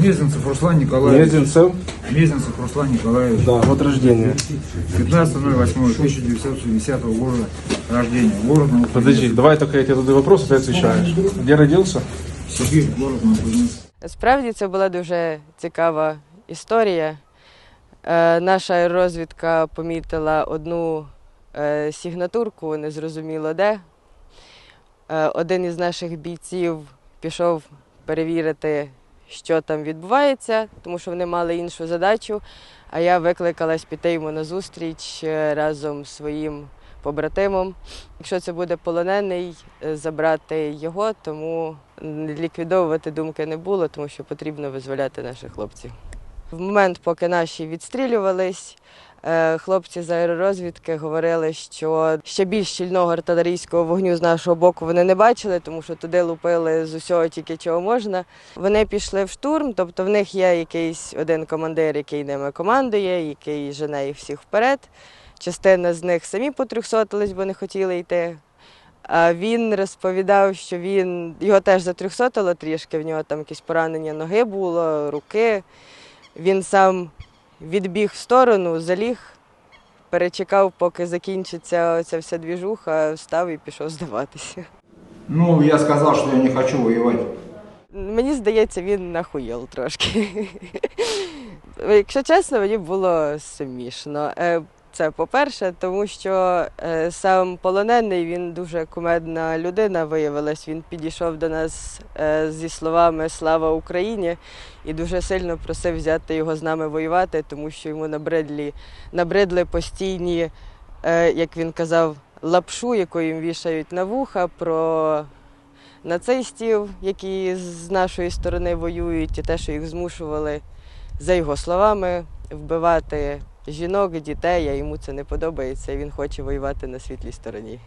Мезенцев Руслан Николаевич. Мезенцев, Мезенцев Руслан Николаевич. да, год рождения. 15.08.1960 года рождения. Город Новокузнецк. Подожди, давай только я тебе задаю вопрос, а ты отвечаешь. Где родился? Сибирь, город Новокузнецк. Справді це була дуже цікава історія. Е, наша розвідка помітила одну е, сігнатурку, незрозуміло де. Е, один із наших бійців пішов перевірити, що там відбувається, тому що вони мали іншу задачу. А я викликалась піти йому на зустріч е, разом з своїм побратимом. Якщо це буде полонений, е, забрати його, тому ліквідовувати думки не було, тому що потрібно визволяти наших хлопців. В момент, поки наші відстрілювались, хлопці з аеророзвідки говорили, що ще більш щільного артилерійського вогню з нашого боку вони не бачили, тому що туди лупили з усього тільки чого можна. Вони пішли в штурм, тобто в них є якийсь один командир, який ними командує, який жене їх всіх вперед. Частина з них самі потрьохсотились, бо не хотіли йти. А він розповідав, що він його теж затрьохсотило трішки, в нього там якісь поранення ноги було, руки. Він сам відбіг в сторону, заліг, перечекав, поки закінчиться ця вся двіжуха, встав і пішов здаватися. Ну, я сказав, що я не хочу воювати. Мені здається, він нахуєл трошки. Якщо чесно, мені було смішно. Це по-перше, тому що е, сам полонений він дуже кумедна людина виявилась. Він підійшов до нас е, зі словами Слава Україні і дуже сильно просив взяти його з нами воювати, тому що йому набридли, набридли постійні, е, як він казав, лапшу, яку їм вішають на вуха про нацистів, які з нашої сторони воюють, і те, що їх змушували, за його словами, вбивати жінок, дітей, а йому це не подобається, він хоче воювати на світлій стороні.